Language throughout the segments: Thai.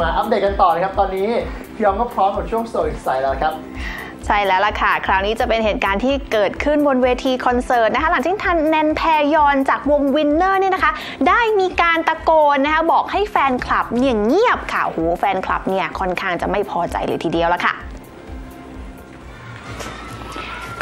มาอัปเดตกันต่อนะครับตอนนี้พี่ยองก็พร้อมกับช่วงโซอินไซด์แล้วครับใช่แล้วล่ะค่ะ คราวนี้จะเป็นเหตุการณ์ที่เกิดขึ้นบนเวทีคอนเสิร์ตนะคะ หลังจากที่ทันแนนแพยอนจากวงวินเนอร์เนี่ยนะคะ ได้มีการตะโกนนะคะ บอกให้แฟนคลับเนี่ยเงียบค่ะ หูแฟนคลับเนี่ยค่อนข้างจะไม่พอใจเลยทีเดียวละค่ะ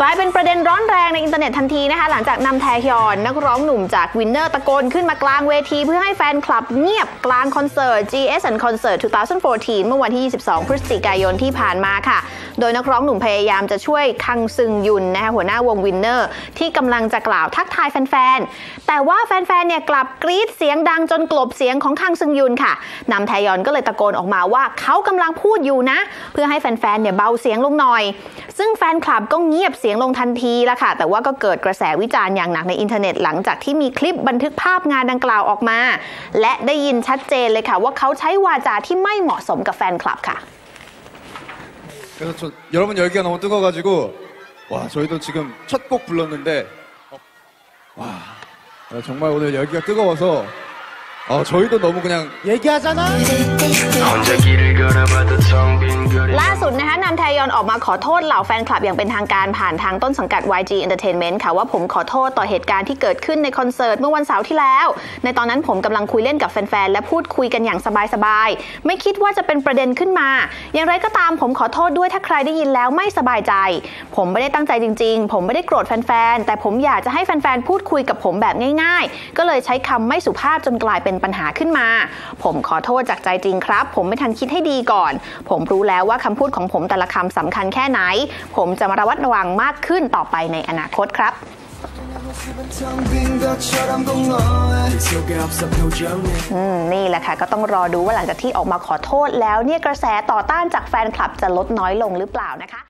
กลายเป็นประเด็นร้อนแรงในอินเทอร์เน็ตทันทีนะคะ หลังจากนำแทฮยอน นักร้องหนุ่มจากวินเนอร์ตะโกนขึ้นมากลางเวที เพื่อให้แฟนคลับเงียบกลางคอนเสิร์ต G S and Concert 2014 เมื่อวันที่ 22 พฤศจิกายนที่ผ่านมาค่ะ โดยนักร้องหนุ่มพยายามจะช่วยคังซึงยุนนะคะหัวหน้าวงวินเนอร์ ที่กำลังจะกล่าวทักทายแฟนๆ แต่ว่าแฟนๆ เนี่ยกลับกรี๊ดเสียงดังจนกลบเสียงของคังซึงยุนค่ะนำแทยอนก็เลยตะโกนออกมาว่าเขากำลังพูดอยู่นะ เพื่อให้แฟนๆ เนี่ยเบาเสียงลงหน่อย ซึ่งแฟนคลับก็เงียบเสียงลงทันทีละค่ะ แต่ว่าก็เกิดกระแสวิจารณ์อย่างหนักในอินเทอร์เน็ตหลังจากที่มีคลิปบันทึกภาพงานดังกล่าวออกมา และได้ยินชัดเจนเลยค่ะ ว่าเขาใช้วาจาที่ไม่เหมาะสมกับแฟนคลับค่ะ 그래서 저, 여러분 열기가 너무 뜨거워가지고 와 저희도 지금 첫 곡 불렀는데 어, 와 어, 정말 오늘 열기가 뜨거워서 어, 저희도 너무 그냥 얘기하잖아. 혼자 길을 ล่าสุดนะคะนันแทยอนออกมาขอโทษเหล่าแฟนคลับอย่างเป็นทางการผ่านทางต้นสังกัด YG Entertainment ค่ะว่าผมขอโทษต่อเหตุการณ์ที่เกิดขึ้นในคอนเสิร์ตเมื่อวันเสาร์ที่แล้ว ในตอนนั้นผมกำลังคุยเล่นกับแฟนๆ และพูดคุยกันอย่างสบายๆ ไม่คิดว่าจะเป็นประเด็นขึ้นมา อย่างไรก็ตามผมขอโทษด้วยถ้าใครได้ยินแล้วไม่สบายใจ ผมไม่ได้ตั้งใจจริง ๆ ผมไม่ได้โกรธแฟนๆ แต่ผมอยากจะให้แฟนๆ พูดคุยกับผมแบบง่ายๆ ก็เลยใช้คำไม่สุภาพจนกลายเป็นปัญหาขึ้นมา ผมขอโทษจากใจจริงครับ ผมไม่ทันคิดให้ดีก่อน ผมรู้แล้วว่าคำพูดของผมแต่ละคำสำคัญแค่ไหน ผมจะมาระวัดระวังมากขึ้นต่อไปในอนาคตครับนี่แหละค่ะก็ต้องรอดูว่าหลังจากที่ออกมาขอโทษแล้วเนี่ยกระแสต่อต้านจากแฟนคลับจะลดน้อยลงหรือเปล่านะคะ